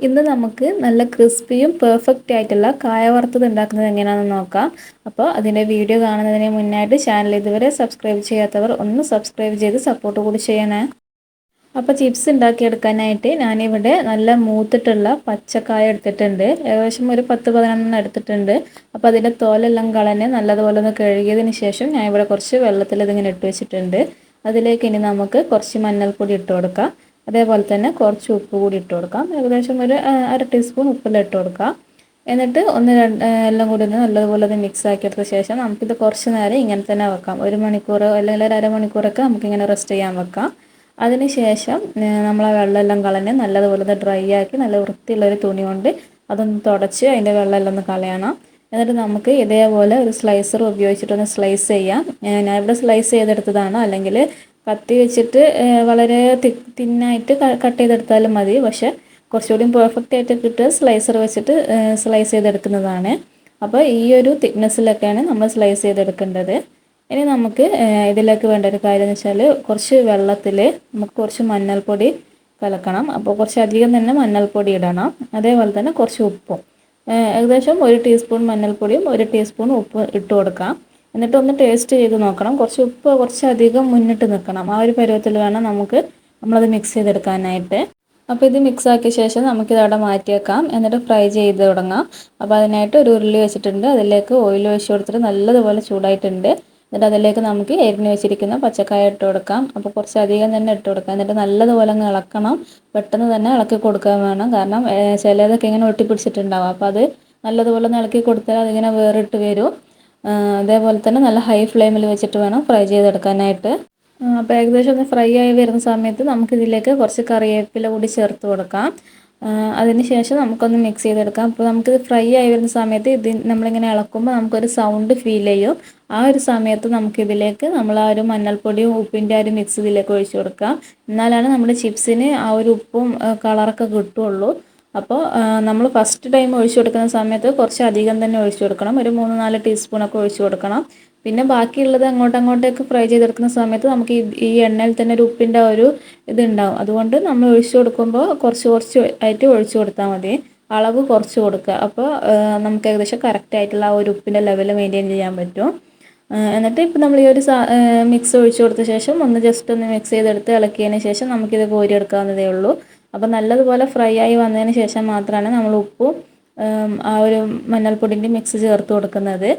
ഇന്ന് നമുക്ക് നല്ല ക്രിസ്പിയും പെർഫെക്റ്റ് ആയിട്ടുള്ള കായ വറുത്തത് ഉണ്ടാക്കുന്നത് എങ്ങനെയാണെന്ന് നോക്കാം. അപ്പോൾ അതിന്റെ വീഡിയോ കാണുന്നതിന് മുന്നായിട്ട് ചാനൽ ഇതുവരെ സബ്സ്ക്രൈബ് ചെയ്യാത്തവർ ഒന്ന് സബ്സ്ക്രൈബ് ചെയ്ത് സപ്പോർട്ട് കൂടി ചെയ്യണേ. അപ്പോൾ ചിപ്സ് ഉണ്ടാക്കിയെടുക്കാനായിട്ട് ഞാനിവിടെ നല്ല മൂത്തിട്ടുള്ള പച്ചക്കായ എടുത്തിട്ടുണ്ട്. ഏകദേശം ഒരു പത്ത് പതിനൊന്നെണ്ണം എടുത്തിട്ടുണ്ട്. അപ്പോൾ അതിന്റെ തോലെല്ലാം കളഞ്ഞ് നല്ലതുപോലെ ഒന്ന് കഴുകിയതിന് ശേഷം ഞാൻ ഇവിടെ കുറച്ച് വെള്ളത്തിൽ ഇതിങ്ങനെ ഇട്ട് വെച്ചിട്ടുണ്ട്. അതിലേക്ക് ഇനി നമുക്ക് കുറച്ച് മഞ്ഞൾപ്പൊടി ഇട്ട് കൊടുക്കാം. അതേപോലെ തന്നെ കുറച്ച് ഉപ്പ് കൂടി ഇട്ട് കൊടുക്കാം. ഏകദേശം ഒരു അര ടീസ്പൂൺ ഉപ്പെല്ലാം ഇട്ട് കൊടുക്കാം. എന്നിട്ട് ഒന്ന് രണ്ട് എല്ലാം കൂടി ഒന്ന് നല്ലതുപോലെ അത് മിക്സ് ആക്കിയെടുത്ത ശേഷം നമുക്കിത് കുറച്ച് നേരം ഇങ്ങനെ തന്നെ വെക്കാം. ഒരു മണിക്കൂർ അല്ലെങ്കിൽ ഒരു അരമണിക്കൂറൊക്കെ നമുക്കിങ്ങനെ റെസ്റ്റ് ചെയ്യാൻ വെക്കാം. അതിന് ശേഷം നമ്മൾ ആ വെള്ളമെല്ലാം കളഞ്ഞ് നല്ലതുപോലെ ഡ്രൈ ആക്കി നല്ല വൃത്തിയുള്ളൊരു തുണി കൊണ്ട് അതൊന്ന് തുടച്ച് അതിന്റെ വെള്ളമെല്ലാം ഒന്ന് കളയണം. എന്നിട്ട് നമുക്ക് ഇതേപോലെ ഒരു സ്ലൈസർ ഉപയോഗിച്ചിട്ടൊന്ന് സ്ലൈസ് ചെയ്യാം. ഞാൻ ഇവിടെ സ്ലൈസ് ചെയ്തെടുത്തതാണ് അല്ലെങ്കിൽ കത്തി വെച്ചിട്ട് വളരെ തി തിന്നായിട്ട് കട്ട് ചെയ്തെടുത്താലും മതി. പക്ഷേ കുറച്ചുകൂടി പെർഫെക്റ്റ് ആയിട്ട് കിട്ടുക സ്ലൈസർ വെച്ചിട്ട് സ്ലൈസ് ചെയ്തെടുക്കുന്നതാണ്. അപ്പോൾ ഈ ഒരു തിക്നെസ്സിലൊക്കെയാണ് നമ്മൾ സ്ലൈസ് ചെയ്തെടുക്കേണ്ടത്. ഇനി നമുക്ക് ഇതിലേക്ക് വേണ്ട ഒരു കാര്യം എന്ന് വെച്ചാൽ കുറച്ച് വെള്ളത്തിൽ നമുക്ക് കുറച്ച് മഞ്ഞൾപ്പൊടി കലക്കണം. അപ്പോൾ കുറച്ച് അധികം തന്നെ മഞ്ഞൾപ്പൊടി ഇടണം. അതേപോലെ തന്നെ കുറച്ച് ഉപ്പും. ഏകദേശം ഒരു ടീസ്പൂൺ മഞ്ഞൾപ്പൊടിയും ഒരു ടീസ്പൂൺ ഉപ്പ് ഇട്ട് കൊടുക്കാം. എന്നിട്ട് ഒന്ന് ടേസ്റ്റ് ചെയ്ത് നോക്കണം. കുറച്ച് ഉപ്പ് കുറച്ച് അധികം മുന്നിട്ട് നിൽക്കണം. ആ ഒരു പരുവത്തിൽ വേണം നമുക്ക് നമ്മളത് മിക്സ് ചെയ്തെടുക്കാനായിട്ട്. അപ്പോൾ ഇത് മിക്സ് ആക്കിയ ശേഷം നമുക്കിത് അവിടെ മാറ്റിയേക്കാം എന്നിട്ട് ഫ്രൈ ചെയ്ത് തുടങ്ങാം. അപ്പോൾ അതിനായിട്ട് ഒരു ഉരുളി വെച്ചിട്ടുണ്ട്. അതിലേക്ക് ഓയിൽ ഒഴിച്ച് കൊടുത്തിട്ട് നല്ലതുപോലെ ചൂടായിട്ടുണ്ട്. എന്നിട്ട് അതിലേക്ക് നമുക്ക് എരിഞ്ഞ് വെച്ചിരിക്കുന്ന പച്ചക്കായ ഇട്ട് കൊടുക്കാം. അപ്പോൾ കുറച്ച് അധികം തന്നെ ഇട്ട് കൊടുക്കാം. എന്നിട്ട് നല്ലതുപോലെ അങ്ങ് ഇളക്കണം. പെട്ടെന്ന് തന്നെ ഇളക്കി കൊടുക്കാൻ വേണം. കാരണം ചിലതൊക്കെ ഇങ്ങനെ ഒട്ടിപ്പിടിച്ചിട്ടുണ്ടാവും. അപ്പോൾ അത് നല്ലതുപോലെ ഒന്ന് ഇളക്കി കൊടുത്താൽ അതിങ്ങനെ വേറിട്ട് വരും. അതേപോലെ തന്നെ നല്ല ഹൈ ഫ്ലെയിമിൽ വെച്ചിട്ട് വേണം ഫ്രൈ ചെയ്തെടുക്കാനായിട്ട്. അപ്പോൾ ഏകദേശം ഒന്ന് ഫ്രൈ ആയി വരുന്ന സമയത്ത് നമുക്കിതിലേക്ക് കുറച്ച് കറിവേപ്പില കൂടി ചേർത്ത് കൊടുക്കാം. അതിന് ശേഷം നമുക്കൊന്ന് മിക്സ് ചെയ്തെടുക്കാം. അപ്പോൾ നമുക്കിത് ഫ്രൈ ആയി വരുന്ന സമയത്ത് ഇത് നമ്മളിങ്ങനെ ഇളക്കുമ്പോൾ നമുക്കൊരു സൗണ്ട് ഫീൽ ചെയ്യും. ആ ഒരു സമയത്ത് നമുക്കിതിലേക്ക് നമ്മൾ ആ ഒരു മഞ്ഞൾപ്പൊടിയും ഉപ്പിന്റെ ആ ഒരു മിക്സ് ഇതിലേക്ക് ഒഴിച്ചു കൊടുക്കാം. എന്നാലാണ് നമ്മുടെ ചിപ്സിന് ആ ഒരു ഉപ്പും കളറൊക്കെ കിട്ടുള്ളൂ. അപ്പോൾ നമ്മൾ ഫസ്റ്റ് ടൈം ഒഴിച്ചു കൊടുക്കുന്ന സമയത്ത് കുറച്ച് അധികം തന്നെ ഒഴിച്ചു കൊടുക്കണം. ഒരു മൂന്ന് നാല് ടീസ്പൂണൊക്കെ ഒഴിച്ചു കൊടുക്കണം. പിന്നെ ബാക്കിയുള്ളത് അങ്ങോട്ട് അങ്ങോട്ടേക്ക് ഫ്രൈ ചെയ്തെടുക്കുന്ന സമയത്ത് നമുക്ക് ഈ എണ്ണയിൽ തന്നെ ഒരു ഉപ്പിന്റെ ഒരു ഇതുണ്ടാവും. അതുകൊണ്ട് നമ്മൾ ഒഴിച്ചു കൊടുക്കുമ്പോൾ കുറച്ച് കുറച്ച് ആയിട്ട് ഒഴിച്ചു കൊടുത്താൽ മതി. അളവ് കുറച്ച് കൊടുക്കുക. അപ്പോൾ നമുക്ക് ഏകദേശം കറക്റ്റ് ആയിട്ടുള്ള ആ ഒരു ഉപ്പിന്റെ ലെവൽ മെയിന്റെയിൻ ചെയ്യാൻ പറ്റും. എന്നിട്ട് ഇപ്പോൾ നമ്മൾ ഈ ഒരു മിക്സ് ഒഴിച്ചു കൊടുത്ത ശേഷം ഒന്ന് ജസ്റ്റ് ഒന്ന് മിക്സ് ചെയ്തെടുത്ത് ഇളക്കിയതിന് ശേഷം നമുക്കിത് കോരിയെടുക്കാവുന്നതേ ഉള്ളൂ. അപ്പോൾ നല്ലതുപോലെ ഫ്രൈ ആയി വന്നതിന് ശേഷം മാത്രമാണ് നമ്മൾ ഉപ്പും ആ ഒരു മഞ്ഞൾപ്പൊടിന്റെ മിക്സ് ചേർത്ത് കൊടുക്കുന്നത്.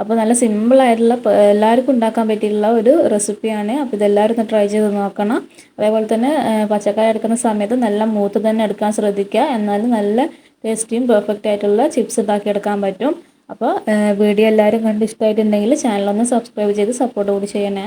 അപ്പോൾ നല്ല സിമ്പിളായിട്ടുള്ള എല്ലാവർക്കും ഉണ്ടാക്കാൻ പറ്റിയിട്ടുള്ള ഒരു റെസിപ്പിയാണ് അപ്പോൾ ഇതെല്ലാവരും ഒന്ന് ട്രൈ ചെയ്ത് നോക്കണം. അതേപോലെ തന്നെ പച്ചക്കായ എടുക്കുന്ന സമയത്ത് നല്ല മൂത്ത് തന്നെ എടുക്കാൻ ശ്രദ്ധിക്കുക. എന്നാലും നല്ല ടേസ്റ്റിയും പെർഫെക്റ്റ് ആയിട്ടുള്ള ചിപ്സ് ഉണ്ടാക്കിയെടുക്കാൻ പറ്റും. അപ്പോൾ വീഡിയോ എല്ലാവരും കണ്ട് ഇഷ്ടമായിട്ടുണ്ടെങ്കിൽ ചാനലൊന്ന് സബ്സ്ക്രൈബ് ചെയ്ത് സപ്പോർട്ട് കൂടി ചെയ്യണേ.